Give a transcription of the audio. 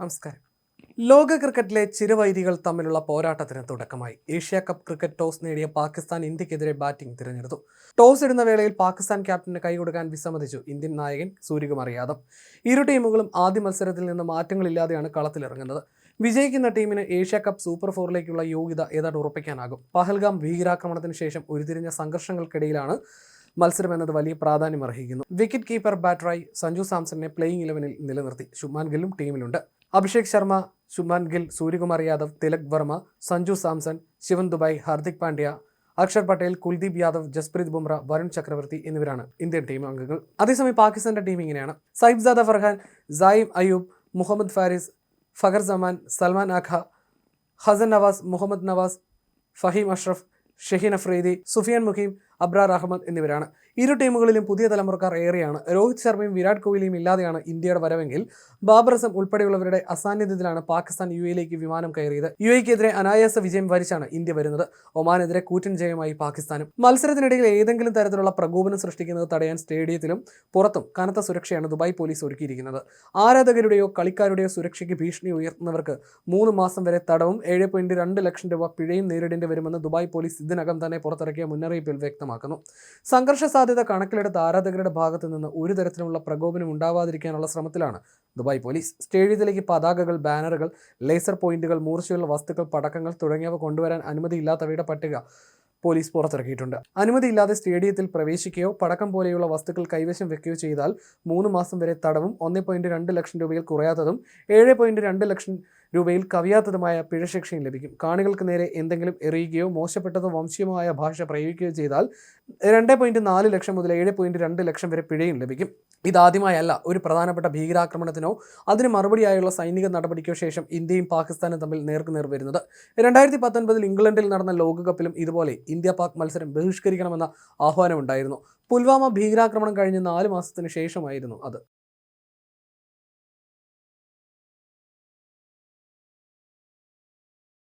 നമസ്കാരം. ലോക ക്രിക്കറ്റിലെ ചിരവൈരികൾ തമ്മിലുള്ള പോരാട്ടത്തിന് തുടക്കമായി. ഏഷ്യ കപ്പ് ക്രിക്കറ്റ് ടോസ് നേടിയ പാകിസ്ഥാൻ ഇന്ത്യക്കെതിരെ ബാറ്റിംഗ് തിരഞ്ഞെടുത്തു. ടോസ് ഇടുന്ന വേളയിൽ പാകിസ്ഥാൻ ക്യാപ്റ്റന് കൈ കൊടുക്കാൻ വിസമ്മതിച്ചു ഇന്ത്യൻ നായകൻ സൂര്യകുമാർ യാദവ്. ഇരു ടീമുകളും ആദ്യ മത്സരത്തിൽ നിന്ന് മാറ്റങ്ങളില്ലാതെയാണ് കളത്തിലിറങ്ങുന്നത്. വിജയിക്കുന്ന ടീമിന് ഏഷ്യ കപ്പ് സൂപ്പർ ഫോറിലേക്കുള്ള യോഗ്യത ഏതാണ്ട് ഉറപ്പിക്കാനാകും. പഹൽഗാം ഭീകരാക്രമണത്തിന് ശേഷം ഉരുതിരിഞ്ഞ സംഘർഷങ്ങൾക്കിടയിലാണ് മത്സരം എന്നത് വലിയ പ്രാധാന്യം അർഹിക്കുന്നു വിക്കറ്റ് കീപ്പർ ബാറ്ററായി സഞ്ജു സാംസണിനെ പ്ലേയിങ് ഇലവനിൽ നിലനിർത്തി. ശുഭ്മാൻ ഗില്ലും ടീമിലുണ്ട്. അഭിഷേക് ശർമ്മ ശുഭ്മാൻ ഗിൽ സൂര്യകുമാർ യാദവ് തിലക് വർമ്മ സഞ്ജു സാംസൺ ശിവൻ ദുബായ് ഹാർദിക് പാണ്ഡ്യ അക്ഷർ പട്ടേൽ കുൽദീപ് യാദവ് ജസ്പ്രീത് ബുംറ വരുൺ ചക്രവർത്തി എന്നിവരാണ് ഇന്ത്യൻ ടീം അംഗങ്ങൾ. അതേസമയം പാകിസ്ഥാന്റെ ടീം ഇങ്ങനെയാണ്. സൈബ്സാദ ഫർഹാൻ സായിം അയൂബ് മുഹമ്മദ് ഫാരിസ് ഫഖർ സമാൻ സൽമാൻ ആഖ ഹസൻ നവാസ് മുഹമ്മദ് നവാസ് ഫഹീം അഷ്റഫ് ഷഹീൻ അഫ്രീദി സുഫിയാൻ മുഖീം അബ്രാർ അഹമ്മദ് എന്നിവരാണ്. ഇരു ടീമുകളിലും പുതിയ തലമുറക്കാർ ഏറെയാണ്. രോഹിത് ശർമ്മയും വിരാട് കോഹ്ലിയും ഇല്ലാതെയാണ് ഇന്ത്യയുടെ വരവെങ്കിൽ ബാബർ അസം ഉൾപ്പെടെയുള്ളവരുടെ അസാന്നിധ്യത്തിലാണ് പാകിസ്ഥാൻ യു എയിലേക്ക് വിമാനം കയറിയത്. യു എക്കെതിരെ അനായാസ വിജയം വരിച്ചാണ് ഇന്ത്യ വരുന്നത്. ഒമാനെതിരെ കൂറ്റൻ ജയമായി പാകിസ്ഥാനും. മത്സരത്തിനിടയിൽ ഏതെങ്കിലും തരത്തിലുള്ള പ്രകോപനം സൃഷ്ടിക്കുന്നത് തടയാൻ സ്റ്റേഡിയത്തിലും പുറത്തും കനത്ത സുരക്ഷയാണ് ദുബായ് പോലീസ് ഒരുക്കിയിരിക്കുന്നത്. ആരാധകരുടെയോ കളിക്കാരുടെയോ സുരക്ഷയ്ക്ക് ഭീഷണി ഉയർത്തുന്നവർക്ക് മൂന്ന് മാസം വരെ തടവും ഏഴ് ലക്ഷം രൂപ പിഴയും നേരിടേണ്ടി വരുമെന്ന് ദുബായ് പോലീസ് ഇതിനകം തന്നെ പുറത്തിറക്കിയ മുന്നറിയിപ്പിൽ വ്യക്തമാക്കുന്നു. സംഘർഷ സാധ്യത കണക്കിലെടുത്ത് ആരാധകരുടെ ഭാഗത്തു നിന്ന് ഒരു തരത്തിലുള്ള പ്രകോപനം ഉണ്ടാവാതിരിക്കാനുള്ള ശ്രമത്തിലാണ് ദുബായ് പോലീസ്. സ്റ്റേഡിയത്തിലേക്ക് പതാകകൾ ബാനറുകൾ ലേസർ പോയിന്റുകൾ മൂർച്ചയുള്ള വസ്തുക്കൾ പടക്കങ്ങൾ തുടങ്ങിയവ കൊണ്ടുവരാൻ അനുമതിയില്ലാത്തവയുടെ പട്ടിക പോലീസ് പുറത്തിറക്കിയിട്ടുണ്ട്. അനുമതിയില്ലാതെ സ്റ്റേഡിയത്തിൽ പ്രവേശിക്കുകയോ പടക്കം പോലെയുള്ള വസ്തുക്കൾ കൈവശം വെക്കുകയോ ചെയ്താൽ മൂന്ന് മാസം വരെ തടവും ഒന്ന് ലക്ഷം രൂപയിൽ കുറയാത്തതും ഏഴ് ലക്ഷം രൂപയിൽ കവിയാത്തതുമായ പിഴശിക്ഷയും ലഭിക്കും. കാണികൾക്ക് നേരെ എന്തെങ്കിലും എറിയുകയോ മോശപ്പെട്ടതോ വംശീയമായ ഭാഷ പ്രയോഗിക്കുകയോ ചെയ്താൽ രണ്ട് പോയിന്റ് നാല് ലക്ഷം മുതൽ ഏഴ് പോയിന്റ് രണ്ട് ലക്ഷം വരെ പിഴയും ലഭിക്കും. ഇതാദ്യമായല്ല ഒരു പ്രധാനപ്പെട്ട ഭീകരാക്രമണത്തിനോ അതിന് മറുപടിയായുള്ള സൈനിക നടപടിക്കോ ശേഷം ഇന്ത്യയും പാകിസ്ഥാനും തമ്മിൽ നേർക്കുനേർ വരുന്നത്. രണ്ടായിരത്തി പത്തൊൻപതിൽ ഇംഗ്ലണ്ടിൽ നടന്ന ലോകകപ്പിലും ഇതുപോലെ ഇന്ത്യ പാക് മത്സരം ബഹിഷ്കരിക്കണമെന്ന ആഹ്വാനമുണ്ടായിരുന്നു. പുൽവാമ ഭീകരാക്രമണം കഴിഞ്ഞ് നാല് മാസത്തിന് ശേഷമായിരുന്നു അത്.